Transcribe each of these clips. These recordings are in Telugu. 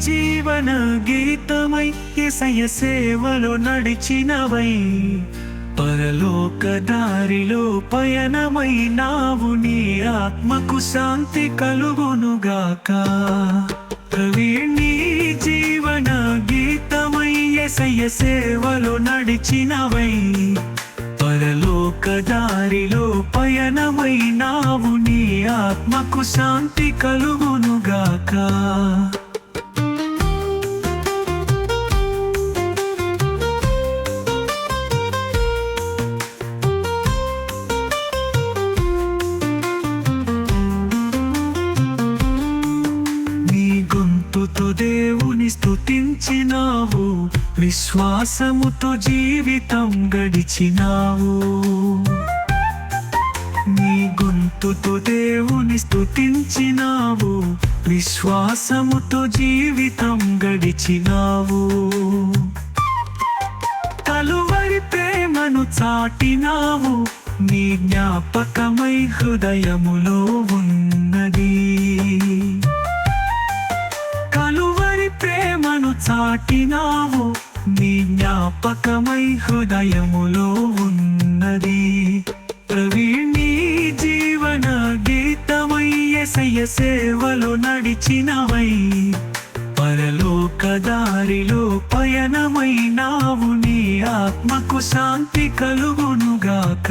జీవన గీతమై ఇసయ సేవలో నడిచినవై. పరలోక దారిలో పయనమై నావు నీ ఆత్మకు శాంతి కలుగునుగాక. ప్రవీణి జీవన గీతమై ఎసయ సేవలో నడిచినవై. పరలోక దారిలో పయనమైనావు నీ ఆత్మకు శాంతి కలుగునుగాక. గొంతుతో దేవుని స్థుతించినావు విశ్వాసముతో జీవితం గడిచినావు. నీ గొంతుతో దేవుని స్థుతించినావు విశ్వాసముతో జీవితం గడిచినావు. కలువరి ప్రేమను చాటినావు నీ జ్ఞాపకమై హృదయములో చాటినావు నీ జ్ఞాపకమై హృదయములో ఉన్నది. ప్రవీణి జీవన గీతమై ఎసయ సేవలో నడిచినవై. పరలోక దారిలో పయనమైనావు నీ ఆత్మకు శాంతి కలుగునుగాక.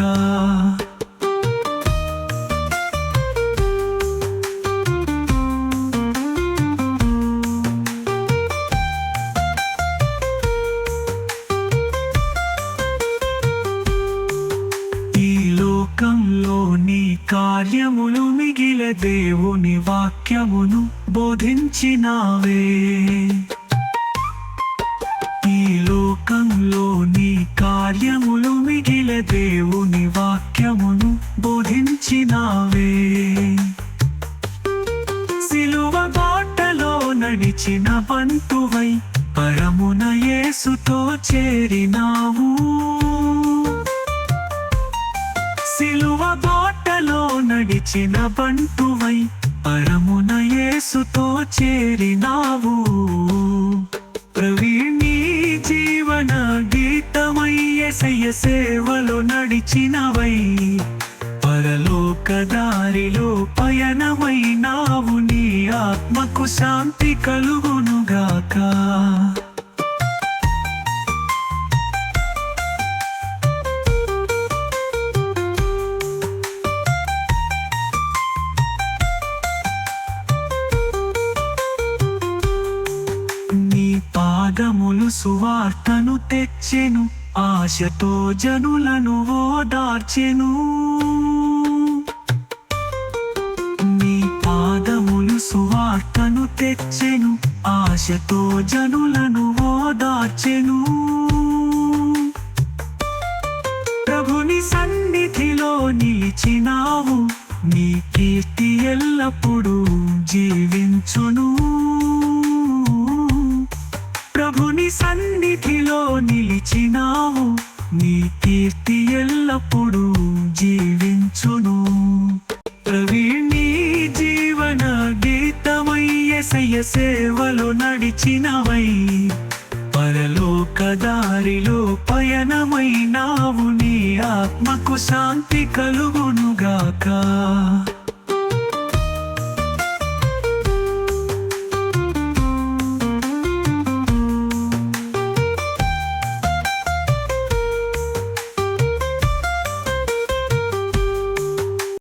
దేవుని వాక్యమును బోధించినావే. ఈ లోకంలో నీ కార్యములు మిగిల దేవుని వాక్యమును బోధించినావే. సిలువ బాటలో నడిచిన పంతువై పరమున యేసుతో చేరినావు. సిలువ బాట బాటలో నడిచిన బంటువై పరమున యేసుతో చేరినావు. ప్రవీణి జీవన గీతమై ఎసయ సేవలో నడిచినవై. పరలోక దారిలో పయనమైనావు. నీ ఆత్మకు శాంతి కలుగునుగాక. సువార్తను తెచ్చెను ఆశతో జనులను ఓదార్చెను. నీ పాదములు సువార్తను తెచ్చెను ఆశతో జనులను ఓదార్చెను. ప్రభుని సన్నిధిలో నిలిచినావు నీ కీర్తి ఎల్లప్పుడూ జీవించును. సన్నిధిలో నిలిచినావు. నీ కీర్తి ఎల్లప్పుడూ జీవించును. ప్రవీణి జీవన గీతమై సేవలు నడిచినవై. పరలోక దారిలో పయనమైనావు. నీ ఆత్మకు శాంతి కలుగునుగాక.